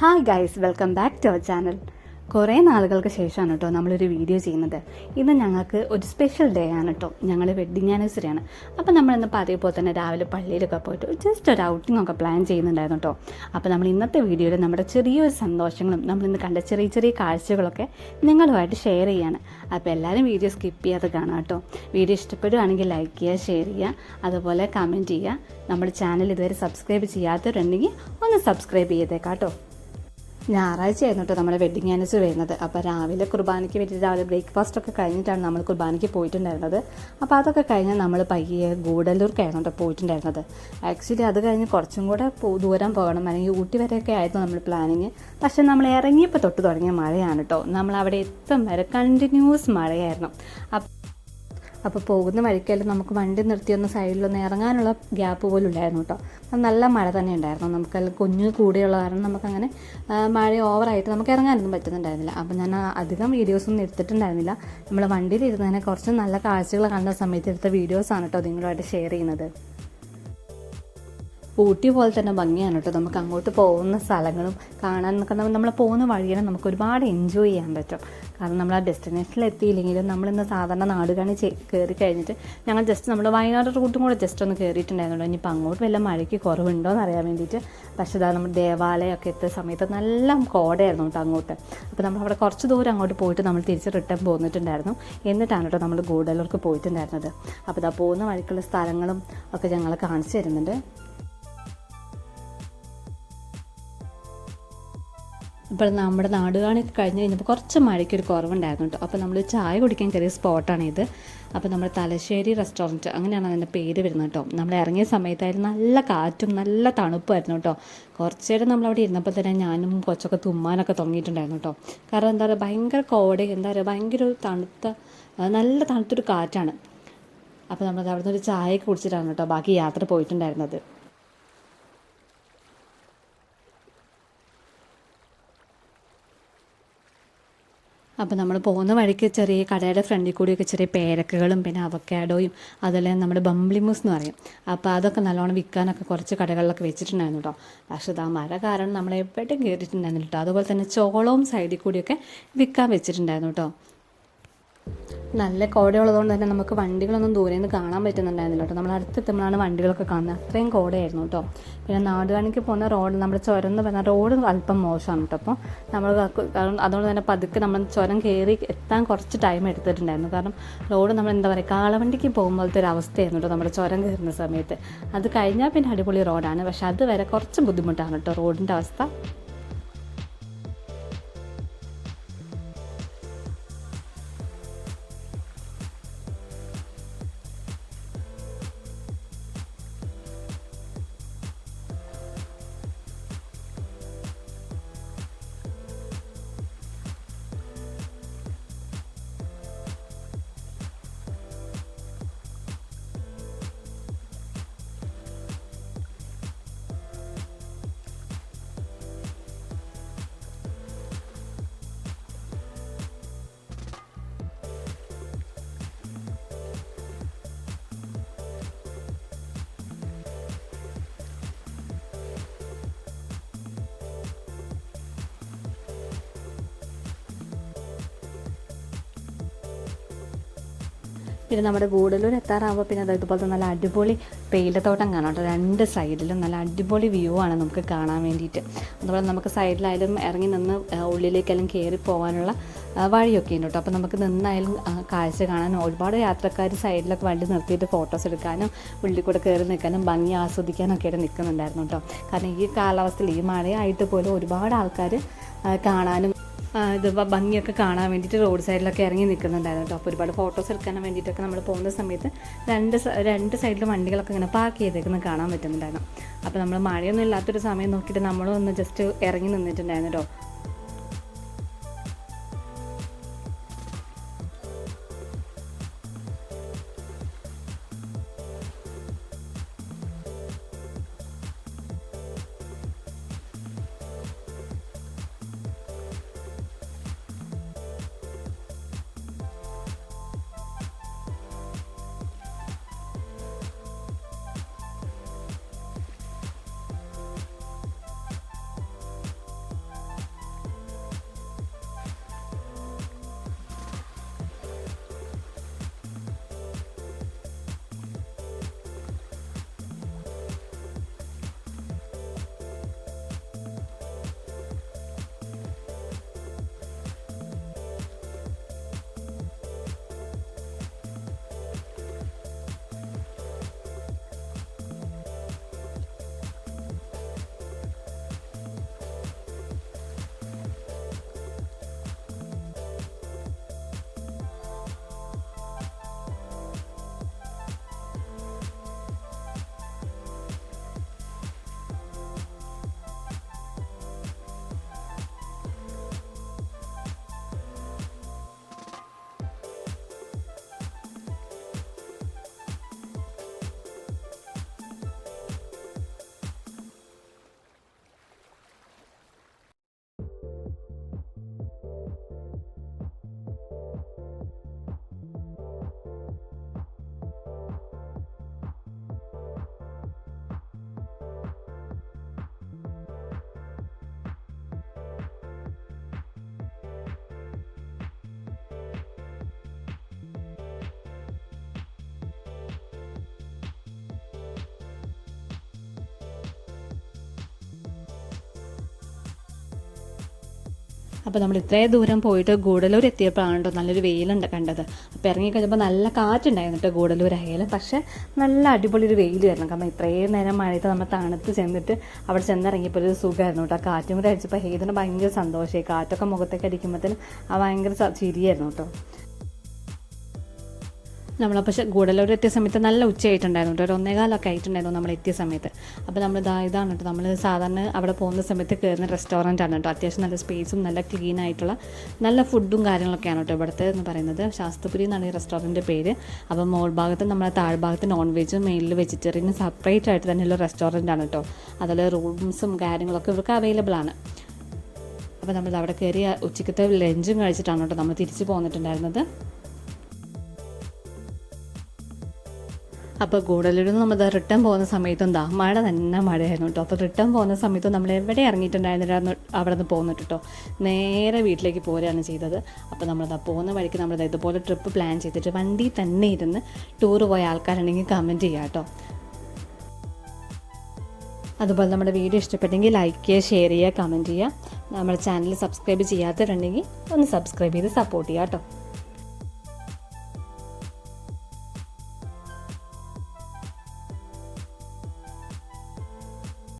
Hi guys welcome back to our channel കുറേ നാളുകൾക്ക് ശേഷമാണ് കേട്ടോ നമ്മളൊരു വീഡിയോ ചെയ്യുന്നത്. ഇന്ന് ഞങ്ങൾക്ക് ഒരു സ്പെഷ്യൽ ഡേ ആണ് കേട്ടോ. ഞങ്ങൾ വെഡ്ഡിങ് ആനിവേഴ്സറി ആണ്. അപ്പോൾ നമ്മൾ ഇന്ന് പതിവ് തന്നെ രാവിലെ പള്ളിയിലൊക്കെ പോയിട്ട് ജസ്റ്റ് ഒരു ഔട്ടിംഗ് ഒക്കെ പ്ലാൻ ചെയ്യുന്നുണ്ടായിരുന്നു കേട്ടോ. അപ്പോൾ നമ്മൾ ഇന്നത്തെ വീഡിയോയിൽ നമ്മുടെ ചെറിയൊരു സന്തോഷങ്ങളും നമ്മൾ ഇന്ന് കണ്ട ചെറിയ ചെറിയ കാഴ്ചകളൊക്കെ നിങ്ങളുമായിട്ട് ഷെയർ ചെയ്യാണ്. അപ്പോൾ എല്ലാവരും വീഡിയോ സ്കിപ്പ് ചെയ്യാതെ കാണാം കേട്ടോ. വീഡിയോ ഇഷ്ടപ്പെടുകയാണെങ്കിൽ ലൈക്ക് ചെയ്യുക ഷെയർ ചെയ്യുക അതുപോലെ കമന്റ് ചെയ്യുക. നമ്മുടെ ചാനൽ ഇതുവരെ സബ്സ്ക്രൈബ് ചെയ്യാത്തവരുണ്ടെങ്കിൽ ഒന്ന് സബ്സ്ക്രൈബ് ചെയ്തേക്കാം കേട്ടോ. ഞായറാഴ്ച ആയിരുന്നു കേട്ടോ നമ്മുടെ വെഡിങ് ആനിവേഴ്സറി വരുന്നത്. അപ്പോൾ രാവിലെ കുർബാനയ്ക്ക് വേണ്ടി രാവിലെ ബ്രേക്ക്ഫാസ്റ്റ് ഒക്കെ കഴിഞ്ഞിട്ടാണ് നമ്മൾ കുർബാനയ്ക്ക് പോയിട്ടുണ്ടായിരുന്നത്. അപ്പോൾ അതൊക്കെ കഴിഞ്ഞ് നമ്മൾ പയ്യെ ഗൂഡല്ലൂർക്കായിരുന്നു കേട്ടോ പോയിട്ടുണ്ടായിരുന്നത്. ആക്ച്വലി അത് കഴിഞ്ഞ് കുറച്ചും കൂടെ ദൂരം പോകണം. അല്ലെങ്കിൽ ഊട്ടി വരെയൊക്കെ ആയിരുന്നു നമ്മൾ പ്ലാനിങ് പക്ഷെ നമ്മൾ ഇറങ്ങിയപ്പോൾ തൊട്ട് തുടങ്ങിയ മഴയാണ് കേട്ടോ. നമ്മൾ അവിടെ എത്തും വരെ കണ്ടിന്യൂസ് മഴയായിരുന്നു. അപ്പം അപ്പോൾ പോകുന്ന വഴിക്കെല്ലാം നമുക്ക് വണ്ടി നിർത്തി ഒന്ന് സൈഡിലൊന്ന് ഇറങ്ങാനുള്ള ഗ്യാപ്പ് പോലും ഇല്ലായിരുന്നു കേട്ടോ. അത് നല്ല മഴ തന്നെ ഉണ്ടായിരുന്നു. നമുക്കെല്ലാം കുഞ്ഞു കൂടെയുള്ള കാരണം നമുക്കങ്ങനെ മഴ ഓവറായിട്ട് നമുക്ക് ഇറങ്ങാനൊന്നും പറ്റുന്നുണ്ടായിരുന്നില്ല. അപ്പോൾ ഞാൻ അധികം അധികം വീഡിയോസൊന്നും എടുത്തിട്ടുണ്ടായിരുന്നില്ല. നമ്മൾ വണ്ടിയിൽ ഇരുന്നതിനെ കുറച്ച് നല്ല കാഴ്ചകൾ കണ്ട സമയത്ത് എടുത്ത വീഡിയോസാണ് കേട്ടോ നിങ്ങളുമായിട്ട് ഷെയർ ചെയ്യുന്നത്. ഊട്ടി പോലെ തന്നെ ഭംഗിയാണ് കേട്ടോ. നമുക്ക് അങ്ങോട്ട് പോകുന്ന സ്ഥലങ്ങളും കാണാൻ നമ്മൾ പോകുന്ന വഴിയാണ് നമുക്ക് ഒരുപാട് എൻജോയ് ചെയ്യാൻ പറ്റും. കാരണം നമ്മൾ ആ ഡെസ്റ്റിനേഷനിൽ എത്തിയില്ലെങ്കിലും നമ്മളിന്ന് സാധാരണ നാടുകാണി കയറി കഴിഞ്ഞിട്ട് ഞങ്ങൾ ജസ്റ്റ് നമ്മുടെ വയനാട് റൂട്ടും കൂടെ ജസ്റ്റ് ഒന്ന് കയറിയിട്ടുണ്ടായിരുന്നു ഇനിയിപ്പോൾ അങ്ങോട്ട് വല്ല മഴയ്ക്ക് കുറവുണ്ടോ എന്ന് അറിയാൻ വേണ്ടിയിട്ട്. പക്ഷേ ഇതാ നമ്മുടെ ദേവാലയമൊക്കെ എത്തിയ സമയത്ത് നല്ല കോടയായിരുന്നു കേട്ടോ അങ്ങോട്ട്. അപ്പോൾ നമ്മൾ അവിടെ കുറച്ച് ദൂരം അങ്ങോട്ട് പോയിട്ട് നമ്മൾ തിരിച്ച് റിട്ടേൺ പോന്നിട്ടുണ്ടായിരുന്നു. എന്നിട്ടാണ് കേട്ടോ നമ്മൾ ഗൂഡലൂർക്ക് പോയിട്ടുണ്ടായിരുന്നത്. അപ്പോൾ ഇതാ പോകുന്ന വഴിക്കുള്ള സ്ഥലങ്ങളും ഒക്കെ ഞങ്ങൾ കാണിച്ചു തരുന്നുണ്ട്. ഇപ്പോൾ നമ്മുടെ നാടുകാണി കഴിഞ്ഞ് കഴിഞ്ഞപ്പോൾ കുറച്ച് മഴയ്ക്കൊരു കുറവുണ്ടായിരുന്നു കേട്ടോ. അപ്പോൾ നമ്മൾ ചായ കുടിക്കാൻ കയറിയ സ്പോട്ടാണിത്. അപ്പോൾ നമ്മുടെ തലശ്ശേരി റെസ്റ്റോറന്റ് അങ്ങനെയാണ് അതിന്റെ പേര് വരുന്നത് കേട്ടോ. നമ്മൾ ഇറങ്ങിയ സമയത്തായിരുന്നു നല്ല കാറ്റും നല്ല തണുപ്പായിരുന്നു കേട്ടോ. കുറച്ച് നേരം നമ്മളവിടെ ഇരുന്നപ്പോൾ തന്നെ ഞാനും കൊച്ചൊക്കെ തുമ്മാനൊക്കെ തുടങ്ങിയിട്ടുണ്ടായിരുന്നു കേട്ടോ. കാരണം എന്താ പറയുക ഭയങ്കര കോട എന്താ പറയുക ഭയങ്കര ഒരു തണുത്ത നല്ല തണുത്തൊരു കാറ്റാണ്. അപ്പോൾ നമ്മൾ അവിടുന്ന് ഒരു ചായയൊക്കെ കുടിച്ചിട്ടാണ് കേട്ടോ ബാക്കി യാത്ര പോയിട്ടുണ്ടായിരുന്നത്. അപ്പോൾ നമ്മൾ പോകുന്ന വഴിക്ക് ചെറിയ കടയുടെ ഫ്രണ്ടിൽ കൂടിയൊക്കെ ചെറിയ പേരക്കകളും പിന്നെ അവക്കാഡോയും അതുപോലെ നമ്മുടെ ബംബ്ലിമൂസ് എന്ന് പറയും. അപ്പോൾ അതൊക്കെ നല്ലോണം വിൽക്കാനൊക്കെ കുറച്ച് കടകളിലൊക്കെ വെച്ചിട്ടുണ്ടായിരുന്നു കേട്ടോ പക്ഷേ ആ മഴ കാരണം നമ്മൾ എവിടെയും കയറിയിട്ടുണ്ടായിരുന്നില്ല കേട്ടോ അതുപോലെ തന്നെ ചോളവും സൈഡിൽ കൂടിയൊക്കെ വിൽക്കാൻ വെച്ചിട്ടുണ്ടായിരുന്നു കേട്ടോ നല്ല കോടയുള്ളതുകൊണ്ട് തന്നെ നമുക്ക് വണ്ടികളൊന്നും ദൂരെ നിന്ന് കാണാൻ പറ്റുന്നുണ്ടായിരുന്നില്ല കേട്ടോ. നമ്മൾ അടുത്തെത്തുമ്പോഴാണ് വണ്ടികളൊക്കെ കാണുന്നത്. അത്രയും കോടയായിരുന്നു കേട്ടോ. പിന്നെ നാടുകാണിക്ക് പോകുന്ന റോഡ് നമ്മുടെ ചുരം എന്ന് പറഞ്ഞാൽ റോഡ് അല്പം മോശമാണ് കേട്ടോ. അപ്പോൾ നമ്മൾ അതുകൊണ്ട് തന്നെ പതുക്കെ നമ്മൾ ചുരം കയറി എത്താൻ കുറച്ച് ടൈം എടുത്തിട്ടുണ്ടായിരുന്നു. കാരണം റോഡ് നമ്മൾ എന്താ പറയുക കാളവണ്ടിക്ക് പോകുമ്പോഴത്തെ ഒരു അവസ്ഥയായിരുന്നു കേട്ടോ നമ്മുടെ ചുരം കയറുന്ന സമയത്ത്. അത് കഴിഞ്ഞാൽ പിന്നെ അടിപൊളി റോഡാണ് പക്ഷെ അത് വരെ കുറച്ച് ബുദ്ധിമുട്ടാണ് കേട്ടോ റോഡിന്റെ അവസ്ഥ. പിന്നെ നമ്മുടെ ഗൂഡല്ലൂർ എത്താറാകുമ്പോൾ പിന്നെ അത് നല്ല അടിപൊളി തേയിലത്തോട്ടം കാണാം കേട്ടോ. രണ്ട് സൈഡിലും നല്ല അടിപൊളി വ്യൂ ആണ് നമുക്ക് കാണാൻ വേണ്ടിയിട്ട്. അതുപോലെ നമുക്ക് സൈഡിലായാലും ഇറങ്ങി നിന്ന് ഉള്ളിലേക്കെല്ലാം കയറി പോകാനുള്ള വഴിയൊക്കെ ഉണ്ട് കേട്ടോ. അപ്പോൾ നമുക്ക് നിന്നായാലും കാഴ്ച കാണാൻ ഒരുപാട് യാത്രക്കാർ സൈഡിലൊക്കെ വണ്ടി നിർത്തിയിട്ട് ഫോട്ടോസ് എടുക്കാനും ഉള്ളിൽ കൂടെ കയറി നിൽക്കാനും ഭംഗി ആസ്വദിക്കാനൊക്കെ ആയിട്ട് നിൽക്കുന്നുണ്ടായിരുന്നു കേട്ടോ. കാരണം ഈ കാലാവസ്ഥയിൽ ഈ മഴയായിട്ട് പോലും ഒരുപാട് ആൾക്കാർ കാണാനും ഇത് ഭംഗിയൊക്കെ കാണാൻ വേണ്ടിയിട്ട് റോഡ് സൈഡിലൊക്കെ ഇറങ്ങി നിൽക്കുന്നുണ്ടായിരുന്നു അപ്പോൾ ഒരുപാട് ഫോട്ടോസ് എടുക്കാൻ വേണ്ടിയിട്ടൊക്കെ നമ്മൾ പോകുന്ന സമയത്ത് രണ്ട് രണ്ട് സൈഡിലും വണ്ടികളൊക്കെ ഇങ്ങനെ പാർക്ക് ചെയ്തേക്കുന്നത് കാണാൻ പറ്റുന്നുണ്ടായിരുന്നു. അപ്പോൾ നമ്മൾ മഴയൊന്നും ഇല്ലാത്തൊരു സമയം നോക്കിയിട്ട് നമ്മളും ഒന്ന് ജസ്റ്റ് ഇറങ്ങി നിന്നിട്ടുണ്ടായിരുന്നു കേട്ടോ. അപ്പോൾ നമ്മൾ ഇത്രയും ദൂരം പോയിട്ട് ഗൂഡലൂർ എത്തിയപ്പോഴാണ് കേട്ടോ നല്ലൊരു വെയിലുണ്ട് കണ്ടത്. അപ്പോൾ ഇറങ്ങി കഴിഞ്ഞപ്പോൾ നല്ല കാറ്റുണ്ടായിരുന്നു കേട്ടോ ഗൂഡല്ലൂർ ആയാലും. പക്ഷേ നല്ല അടിപൊളി ഒരു വെയിൽ വരണം. കാരണം ഇത്രയും നേരം മഴയത്ത് നമ്മൾ തണുത്ത് ചെന്നിട്ട് അവിടെ ചെന്നിറങ്ങിയപ്പോൾ ഒരു സുഖമായിരുന്നു കേട്ടോ. കാറ്റും കൂടെ അടിച്ചപ്പോൾ ഹേതിന് ഭയങ്കര സന്തോഷമായി. കാറ്റൊക്കെ മുഖത്തേക്ക് അടിക്കുമ്പോഴത്തേനും ആ ഭയങ്കര ചിരിയായിരുന്നു കേട്ടോ. നമ്മളപ്പോൾ പക്ഷേ ഗൂഡല്ലൂർ എത്തിയ സമയത്ത് നല്ല ഉച്ചയായിട്ടുണ്ടായിരുന്നു ഒരു ഒന്നേകാലൊക്കെ ആയിട്ടുണ്ടായിരുന്നു നമ്മൾ എത്തിയ സമയത്ത്. അപ്പോൾ നമ്മൾ ഇതാ ഇതാണ് കേട്ടോ. നമ്മൾ സാധാരണ അവിടെ പോകുന്ന സമയത്ത് കയറുന്ന റെസ്റ്റോറന്റ് ആണ് കേട്ടോ. അത്യാവശ്യം നല്ല സ്പേസും നല്ല ക്ലീൻ ആയിട്ടുള്ള നല്ല ഫുഡും കാര്യങ്ങളൊക്കെയാണ് കേട്ടോ ഇവിടുത്തെ എന്ന് പറയുന്നത്. ശാസ്ത്രപുരി എന്നാണ് ഈ റെസ്റ്റോറന്റിന്റെ പേര്. അപ്പോൾ മോൾ ഭാഗത്ത് നമ്മളെ താഴ്ഭാഗത്ത് നോൺ വെജും മെയിനിൽ വെജിറ്റേറിയനും സെപ്പറേറ്റ് ആയിട്ട് തന്നെയുള്ള റെസ്റ്റോറന്റ് ആണ് കേട്ടോ. അതുപോലെ റൂംസും കാര്യങ്ങളൊക്കെ ഇവർക്ക് അവൈലബിൾ ആണ്. അപ്പോൾ നമ്മൾ അവിടെ കയറി ഉച്ചക്കത്തെ ലഞ്ചും കഴിച്ചിട്ടാണ് കേട്ടോ നമ്മൾ തിരിച്ച് പോന്നിട്ടുണ്ടായിരുന്നത്. അപ്പോൾ ഗൂഡല്ലൂരിൽ നമ്മൾ റിട്ടേൺ പോകുന്ന സമയത്തും ദാ മഴ തന്നെ മഴയായിരുന്നു കേട്ടോ അപ്പോൾ റിട്ടേൺ പോകുന്ന സമയത്തും നമ്മൾ എവിടെ ഇറങ്ങിയിട്ടുണ്ടായിരുന്നില്ല അവിടെ നിന്ന് പോകുന്നിട്ട് കേട്ടോ നേരെ വീട്ടിലേക്ക് പോരുകയാണ് ചെയ്തത്. അപ്പോൾ നമ്മളിതാ പോകുന്ന വഴിക്ക് നമ്മൾ ഇതുപോലെ ട്രിപ്പ് പ്ലാൻ ചെയ്തിട്ട് വണ്ടി തന്നെ ഇരുന്ന് ടൂർ പോയ ആൾക്കാരുണ്ടെങ്കിൽ കമന്റ് ചെയ്യാം കേട്ടോ അതുപോലെ നമ്മുടെ വീഡിയോ ഇഷ്ടപ്പെട്ടെങ്കിൽ ലൈക്ക് ചെയ്യുക ഷെയർ ചെയ്യുക കമന്റ് ചെയ്യുക നമ്മുടെ ചാനൽ സബ്സ്ക്രൈബ് ചെയ്യാത്തവരുണ്ടെങ്കിൽ ഒന്ന് സബ്സ്ക്രൈബ് ചെയ്ത് സപ്പോർട്ട് ചെയ്യാം കേട്ടോ